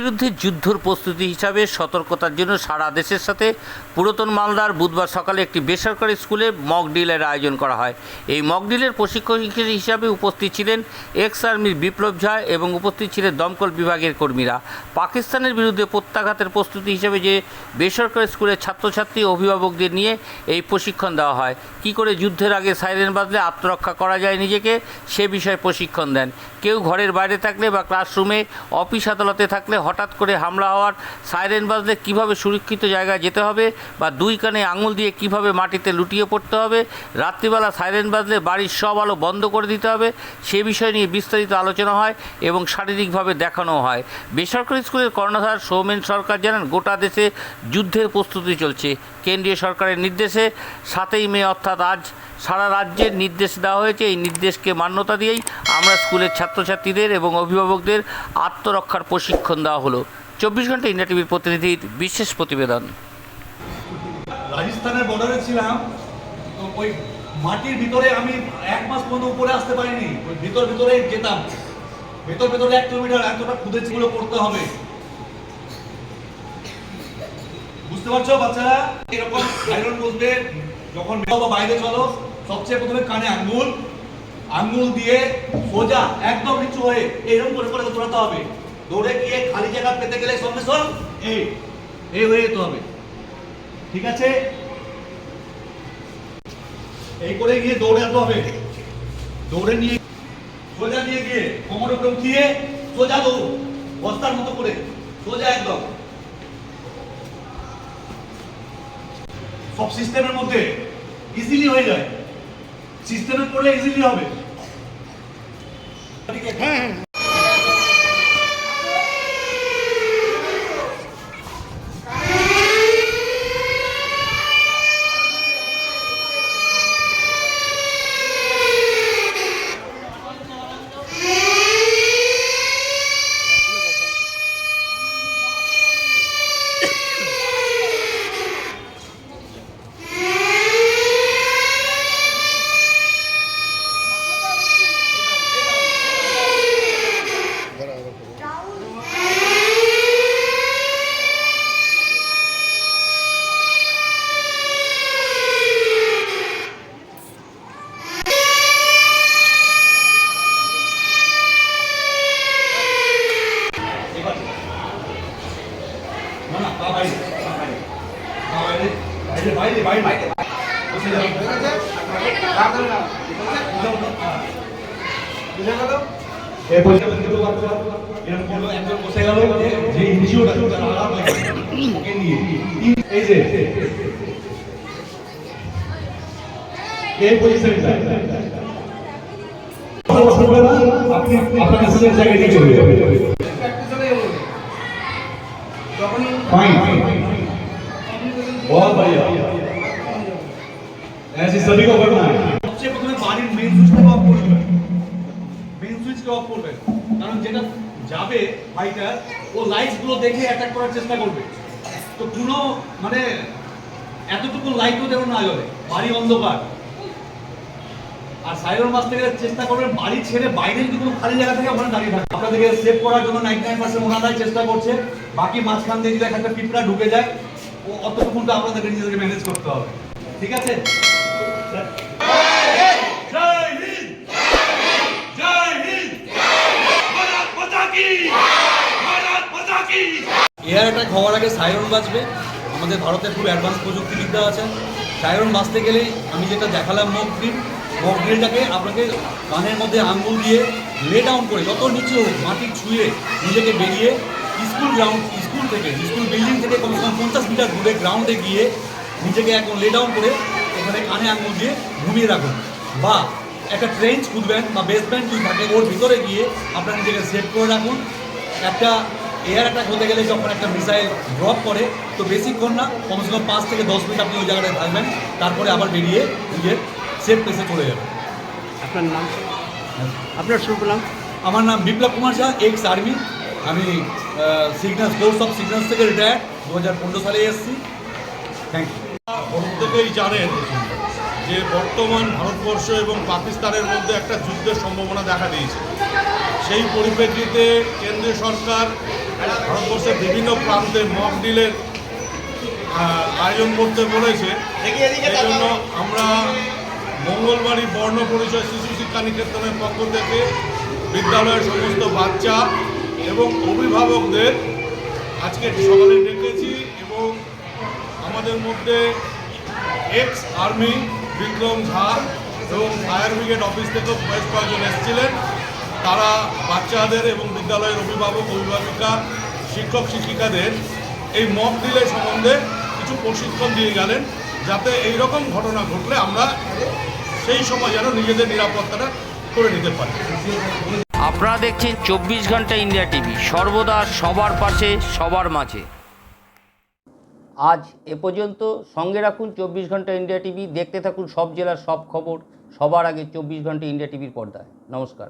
বিরুদ্ধে যুদ্ধর প্রস্তুতি হিসাবে সতর্কতার জন্য সারা দেশের সাথে পুরাতন মালদার বুধবার সকালে একটি বেসরকারি স্কুলে মক ডিলের আয়োজন করা হয়। এই মক ডিলের প্রশিক্ষক হিসাবে উপস্থিত ছিলেন এক্স আর্মির বিপ্লব ঝা এবং উপস্থিত ছিলেন দমকল বিভাগের কর্মীরা। পাকিস্তানের বিরুদ্ধে প্রত্যাঘাতের প্রস্তুতি হিসাবে যে বেসরকারি স্কুলের ছাত্রছাত্রী অভিভাবকদের নিয়ে এই প্রশিক্ষণ দেওয়া হয়। কি করে যুদ্ধের আগে সাইরেন বাজলে আত্মরক্ষা করা যায় নিজেকে, সে বিষয়ে প্রশিক্ষণ দেন। কেউ ঘরের বাইরে থাকলে বা ক্লাসরুমে অফিস আদালতে থাকলে হঠাৎ করে হামলা হওয়ার সাইরেন বাজলে কীভাবে সুরক্ষিত জায়গায় যেতে হবে বা দুই কানে আঙুল দিয়ে কীভাবে মাটিতে লুটিয়ে পড়তে হবে, রাত্রিবেলা সাইরেন বাজলে বাড়ির সব আলো বন্ধ করে দিতে হবে, সে বিষয় নিয়ে বিস্তারিত আলোচনা হয় এবং শারীরিকভাবে দেখানো হয়। বেসরকারি স্কুলের কর্ণধার সৌমেন সরকার জানান, গোটা দেশে যুদ্ধের প্রস্তুতি চলছে। কেন্দ্রীয় সরকারের নির্দেশে সাতই মে অর্থাৎ আজ সারা রাজ্যের নির্দেশ দেওয়া হয়েছে। এই নির্দেশকে মান্যতা দিয়েই আমরা স্কুলের ছাত্রছাত্রীদের এবং অভিভাবকদের আত্মরক্ষার প্রশিক্ষণ দেওয়া হলো। চব্বিশ ঘণ্টা ইন্ডিয়া টিভির প্রতিনিধির বিশেষ প্রতিবেদন। রাজস্থানের বর্ডারে ছিলাম, তো ওই মাটির ভিতরে আমি এক মাস পর্যন্ত উপরে আসতে পারিনি। ওই ভিতর ভিতরে যেতাম। ভেতর ভেতরে এক কিলোমিটার এতটা খুদে ছিল করতে হবে। বুঝতে পারছ বাচ্চারা? এরকম আয়রন বলতে যখন বা বাইরে চলো, সবচেয়ে প্রথমে কানে আঙ্গুল। আঙ্গুল দিয়ে সোজা একদম নিচু হয়ে এরকম করে করে দৌড়াতে হবে। দৌড়ে গিয়ে খালি জায়গা পেতে গেলে সঙ্গে সঙ্গ এই এই হয়ে যেতে হবে। ঠিক আছে? এই করে গিয়ে দৌড়াতে হবে। দৌড়ে নিয়ে সোজা নিয়ে গিয়ে কোমর উপরে উঠিয়ে সোজা দৌড় বস্তার মতো করে সোজা একদম। সব সিস্টেমের মধ্যে ইজিলি হয়ে যায়। সিস্টেমে করলে ইজিলি হবে। এবার না না পা বাইরে পা বাইরে পা বাইরে বাইরে বাইরে বাইরে বসে যাও এই বসে দুটো বাচ্চা এরকম করল একজন বসে গেল যে ইনজিওটা তার আলাদা হয়ে গেল। ওকে পজিশনটা আপনি আপনাকে নিজের জায়গায় নিয়ে চলে যাবেন फाइन बहुत बढ़िया ऐसे सभी को करना है সবচেয়ে প্রথমে বাড়ির মেইন সুইচটা অফ করবেন মেইন সুইচটা অফ করবেন কারণ যেটা যাবে ফাইটার ও লাইটস গুলো দেখে অ্যাটাক করার চেষ্টা করবে তো কোনো মানে এতটুকু লাইটও যেন না জ্বলে বাড়ি অন্ধকার আর সাইরন বাঁচতে গেলে চেষ্টা করবেন বাড়ি ছেড়ে বাইরে যদি কোনো খালি জায়গা থেকে ওখানে দাঁড়িয়ে থাকে। আপনাদেরকে সেভ করার জন্য নাইনটি নাইন পার্সেন্ট ওনারাই চেষ্টা করছে। বাকি মাঝখান দিয়ে যদি একটা পিঁপড়া ঢুকে যায় ও অতটুকু তো আপনাদেরকে নিজেদেরকে ম্যানেজ করতে হবে। ঠিক আছে? এয়ার অ্যাটাক হওয়ার আগে সাইরন বাজবে। আমাদের ভারতে খুব অ্যাডভান্স প্রযুক্তিবিদ্যা আছে। সাইরন বাজতে গেলেই আমি যেটা দেখালাম মক ড্রিল আপনাকে কানের মধ্যে আঙ্গুল দিয়ে লে ডাউন করে যত নিচে হোক মাটি ছুঁয়ে নিজেকে বেরিয়ে স্কুল গ্রাউন্ড স্কুল থেকে, স্কুল বিল্ডিং থেকে কমসে কম পঞ্চাশ মিটার দূরে গ্রাউন্ডে গিয়ে নিজেকে একদম লে ডাউন করে ওখানে কানে আঙুল দিয়ে ঘুমিয়ে রাখুন। বা একটা ট্রেঞ্চ খুঁজবেন বা বেস ব্যান্ড যদি থাকে, ওর ভিতরে গিয়ে আপনার নিজেকে সেভ করে রাখুন। একটা এয়ার অ্যাটাক হতে গেলে যখন একটা মিসাইল ড্রপ করে, তো বেশিক্ষণ না, কমসে কম পাঁচ থেকে দশ মিনিট আপনি ওই জায়গাটায় থাকবেন। তারপরে আবার বেরিয়ে নিজের সেফ প্লেসে চলে যাবেন আপনার নাম? আপনার শুভ নাম? আমার নাম বিপ্লব কুমার ঝা এক্স আর্মি আমি সিগন্যাল কোর্স অফ সিগন্যালস থেকে রিটায়ার দু হাজার পনেরো সালে এসেছি। থ্যাংক ইউ প্রত্যেকেই জানেন যে বর্তমান ভারতবর্ষ এবং পাকিস্তানের মধ্যে একটা যুদ্ধের সম্ভাবনা দেখা দিয়েছে। সেই পরিপ্রেক্ষিতে কেন্দ্রীয় সরকার ভারতবর্ষের বিভিন্ন প্রান্তে মক ডিলের আয়োজন করতে বলেছে। এই জন্য আমরা মঙ্গলবাড়ি বর্ণ পরিচয় শিশু শিক্ষা নিকেতনের পক্ষ থেকে বিদ্যালয়ের সমস্ত বাচ্চা এবং অভিভাবকদের আজকে সকালে ডেকেছি এবং আমাদের মধ্যে এক্স আর্মি বিক্রম ঝা এবং ফায়ার ব্রিগেড অফিস থেকেও বেশ কয়েকজন এসেছিলেন। তারা বাচ্চাদের এবং বিদ্যালয়ের অভিভাবক, অভিভাবিকা, শিক্ষক, শিক্ষিকাদের এই মক দিলে সম্বন্ধে কিছু প্রশিক্ষণ দিয়ে গেলেন। যাতে এই রকম ঘটনা ঘটলে আমরা সেই সময় যেন নিজেদের নিরাপত্তাটা করে নিতে পারে। আপনারা দেখছেন চব্বিশ ঘণ্টা ইন্ডিয়া টিভি সর্বদা সবার পাশে সবার মাঝে। আজ এ পর্যন্ত সঙ্গে রাখুন চব্বিশ ঘণ্টা ইন্ডিয়া টিভি দেখতে থাকুন সব জেলার সব খবর সবার আগে চব্বিশ ঘণ্টা ইন্ডিয়া টিভির পর্দায়। নমস্কার।